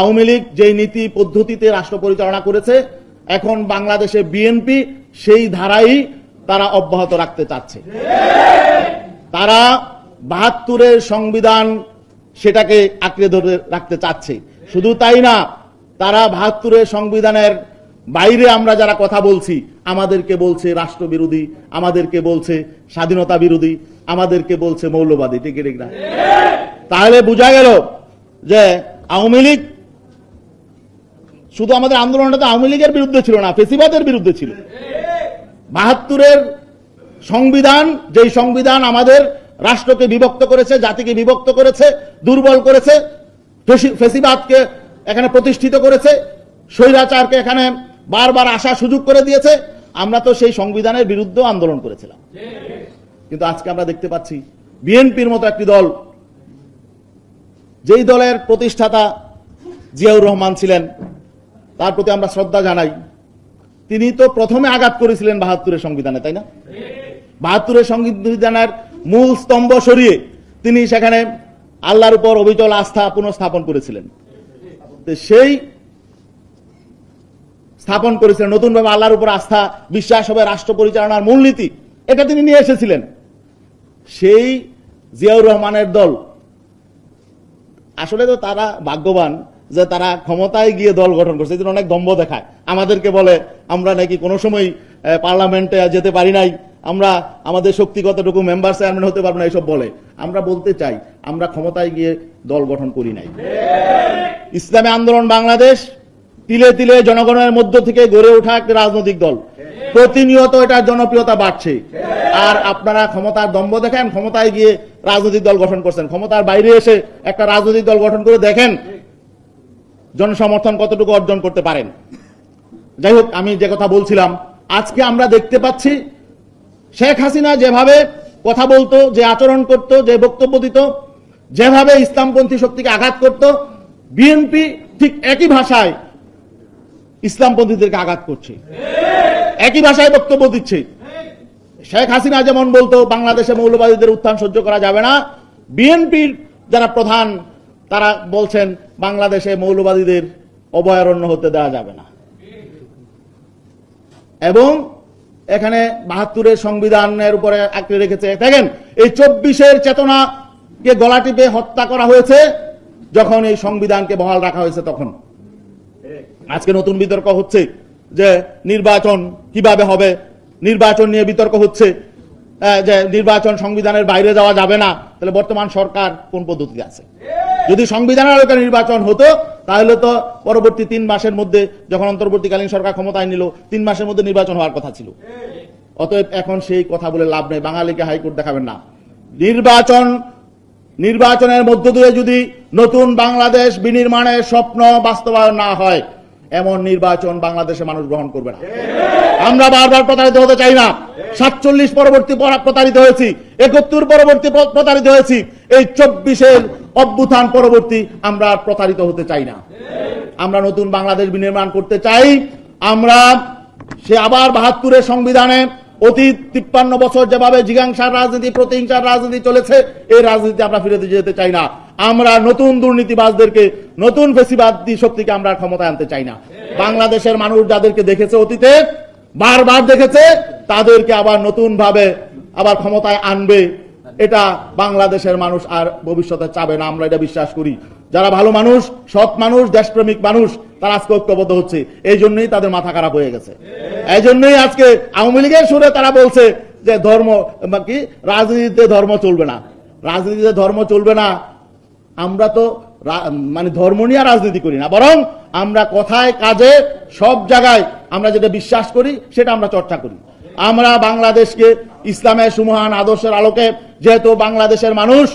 আওয়ামী লীগ যেই নীতি পদ্ধতিতে রাষ্ট্র পরিচালনা করেছে, এখন বাংলাদেশে বিএনপি সেই ধারাই তারা অব্যাহত রাখতে চাচ্ছে। তারা বাহাত্তরের সংবিধান সেটাকে আঁকড়ে ধরে রাখতে চাচ্ছে। শুধু তাই না, তারা বাহাত্তরের সংবিধানের বাইরে আমরা যারা কথা বলছি, আমাদেরকে বলছে রাষ্ট্রবিরোধী, আমাদেরকে বলছে স্বাধীনতা বিরোধী, আমাদেরকে বলছে মৌলবাদী, ঠিক না? তাহলে বোঝা গেল যে আওয়ামী লীগ শুধু আমাদের আন্দোলনটা তো আওয়ামী লীগের বিরুদ্ধে ছিল না, ফেসিবাদের বিরুদ্ধে ছিল। বাহাত্তরের সংবিধান, যেই সংবিধান আমাদের রাষ্ট্রকে বিভক্ত করেছে, জাতিকে বিভক্ত করেছে, দুর্বল করেছে ফেসিবাদকে এখানে প্রতিষ্ঠিত করেছে, স্বৈরাচারকে এখানে বারবার আসা সুযোগ করে দিয়েছে, আমরা তো সেই সংবিধানের বিরুদ্ধে আন্দোলন করেছিলাম। কিন্তু আজকে আমরা দেখতে পাচ্ছি বিএনপির মতো একটি দল, যেই দলের প্রতিষ্ঠাতা জিয়াউর রহমান ছিলেন তার প্রতি আমরা শ্রদ্ধা জানাই। তিনি তো প্রথমে আঘাত করেছিলেন বাহাত্তরের সংবিধানে, তাই না? বাহাত্তরের সংবিধানের মূল স্তম্ভ সরিয়ে তিনি সেখানে আল্লাহর উপর অবিচল আস্থা পুনঃস্থাপন করেছিলেন। সেই স্থাপন করেছিলেন, নতুনভাবে আল্লাহর উপর আস্থা, বিশ্বাস হবে, রাষ্ট্র পরিচালনার মূলনীতি, এটা তিনি নিয়ে এসেছিলেন। সেই জিয়াউর রহমানের দল, আসলে তো তারা ভাগ্যবান যে তারা ক্ষমতায় গিয়ে দল গঠন করছে জন্য অনেক দম্ভ দেখায়। আমাদেরকে বলে, আমরা নাকি কোনো সময় পার্লামেন্টে যেতে পারি নাই। আমরা, আমাদের শক্তিগতটুকু মেম্বার চেয়ারম্যান হতে পারব না এইসব বলে। আমরা বলতে চাই, আমরা ক্ষমতায় গিয়ে দল গঠন করি নাই। ইসলামী আন্দোলন বাংলাদেশ তিলে তিলে জনগণের মধ্য থেকে গড়ে ওঠা একটি রাজনৈতিক দল। প্রতিনিয়ত এটার জনপ্রিয়তা বাড়ছে। আর আপনারা ক্ষমতার দম্ভ দেখেন, ক্ষমতায় গিয়ে রাজনৈতিক দল গঠন করছেন। ক্ষমতার বাইরে এসে একটা রাজনৈতিক দল গঠন করে দেখেন জনসমর্থন কতটুকু অর্জন করতে পারেন? যাই হোক আমি যে কথা বলছিলাম, আজকে আমরা দেখতে পাচ্ছি শেখ হাসিনা যেভাবে কথা বলতো, যে আচরণ করত, যে বক্তব্য দিত, যেভাবে ইসলামপন্থী শক্তিকে আঘাত করত বিএনপি ঠিক একই ভাষায় ইসলামপন্থীদেরকে আঘাত করছে। একই ভাষায় বক্তব্য দিচ্ছে। শেখ হাসিনা যেমন বলতো, বাংলাদেশে মৌলবাদীদের উত্থান সহ্য করা যাবে না। বিএনপির যারা প্রধান, তারা বলছেন বাংলাদেশে মৌলবাদীদের অভয়ারণ্য হতে দেওয়া যাবে না। এবং এখানে বাহাত্তরের সংবিধানের উপরে আঁকড়ে রেখেছে, দেখেন, এই চব্বিশের চেতনাকে গলা টিপে হত্যা করা হয়েছে যখন এই সংবিধানকে বহাল রাখা হয়েছে তখন। আজকে নতুন বিতর্ক হচ্ছে যে নির্বাচন কীভাবে হবে, নির্বাচন নিয়ে বিতর্ক হচ্ছে যে নির্বাচন সংবিধানের বাইরে যাওয়া যাবে না, তাহলে বর্তমান সরকার কোন পদ্ধতিতে আছে? যদি সংবিধানের আলোকে নির্বাচন হতো, তাহলে তো পরবর্তী তিন মাসের মধ্যে যখন অন্তর্বর্তীকালীন সরকার ক্ষমতায় নিল, তিন মাসের মধ্যে নির্বাচন হওয়ার কথা ছিল। অতএব এখন সেই কথা বলে লাভ নেই। বাঙালিকে হাইকোর্ট দেখাবেন না। নির্বাচন, নির্বাচনের মধ্য দিয়ে যদি নতুন বাংলাদেশ বিনির্মাণের স্বপ্ন বাস্তবায়ন না হয়, এমন নির্বাচন বাংলাদেশে মানুষ গ্রহণ করবে না। আমরা বারবার প্রতারিত হতে চাই না। সাতচল্লিশ পরবর্তী পরা- প্রতারিত হয়েছি, একাত্তর পরবর্তী প্র- প্রতারিত হয়েছি। এই চব্বিশের অভ্যুত্থান পরবর্তী আমরা প্রতারিত হতে চাই না। আমরা নতুন বাংলাদেশ বিনির্মাণ করতে চাই। আমরা সে আবার বাহাত্তরের সংবিধানে অতীত তিপ্পান্ন বছর যেভাবে জিজ্ঞাসার রাজনীতি, প্রতিহিংসার রাজনীতি চলেছে, এই রাজনীতি আমরা ফিরে যেতে চাই না। আমরা নতুন দুর্নীতিবাজদেরকে, নতুন ফেসিবাদী শক্তিকে আমরা ক্ষমতায় আনতে চাই না। বাংলাদেশের মানুষ যাদেরকে দেখেছে অতীতে, বারবার দেখেছে, তাদেরকে আবার নতুন ভাবে আবার ক্ষমতায় আনবে। এটা বাংলাদেশের মানুষ আর ভবিষ্যতে চাবে না, আমরা এটা বিশ্বাস করি। যারা ভালো মানুষ, সৎ মানুষ, দেশপ্রেমিক মানুষ, তারা আজকে ঐক্যবদ্ধ হচ্ছে। এই জন্যই তাদের মাথা খারাপ হয়ে গেছে। এই জন্যই আজকে আওয়ামী লীগের সুরে তারা বলছে যে ধর্ম কি, রাজনীতিতে ধর্ম চলবে না। রাজনীতিতে ধর্ম চলবে না, আমরা তো মানে ধর্ম নিয়ে রাজনীতি করি না। বরং আমরা কথায়, কাজে, সব জায়গায় আমরা যেটা বিশ্বাস করি, সেটা আমরা চর্চা করি। আমরা বাংলাদেশকে ইসলামের সুমহান আদর্শের আলোকে যেহেতু বাংলাদেশের মানুষ,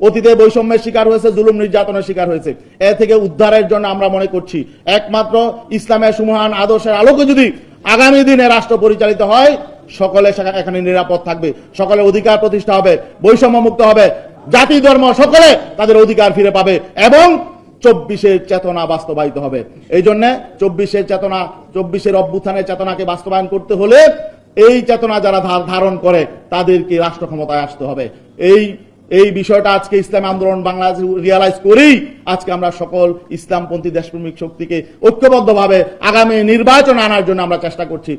অতীতে বৈষম্যের শিকার হয়েছে, জুলুম নির্যাতনের শিকার হয়েছে। এ থেকে উদ্ধারের জন্য আমরা মনে করছি, একমাত্র ইসলামের সুমহান আদর্শের আলোকে যদি আগামী দিনে রাষ্ট্র পরিচালিত হয়, সকলে এখানে নিরাপদ থাকবে। সকলে অধিকার প্রতিষ্ঠা হবে বৈষম্য মুক্ত হবে। জাতি, ধর্ম, সকলে তাদের অধিকার ফিরে পাবে এবং চব্বিশের চেতনা বাস্তবায়িত হবে। এই জন্য চব্বিশের চেতনা, চব্বিশের অভ্যুত্থানের চেতনাকে বাস্তবায়ন করতে হলে এই চেতনা যারা ধারণ করে, তাদেরকে রাষ্ট্র ক্ষমতায় আসতে হবে। এই এই বিষয়টা আজকে ইসলাম আন্দোলন বাংলাদেশ রিয়ালাইজ করেই আজকে আমরা সকল ইসলামপন্থী দেশপ্রেমিক শক্তিকে ঐক্যবদ্ধভাবে আগামী নির্বাচন আনার জন্য আমরা চেষ্টা করছি।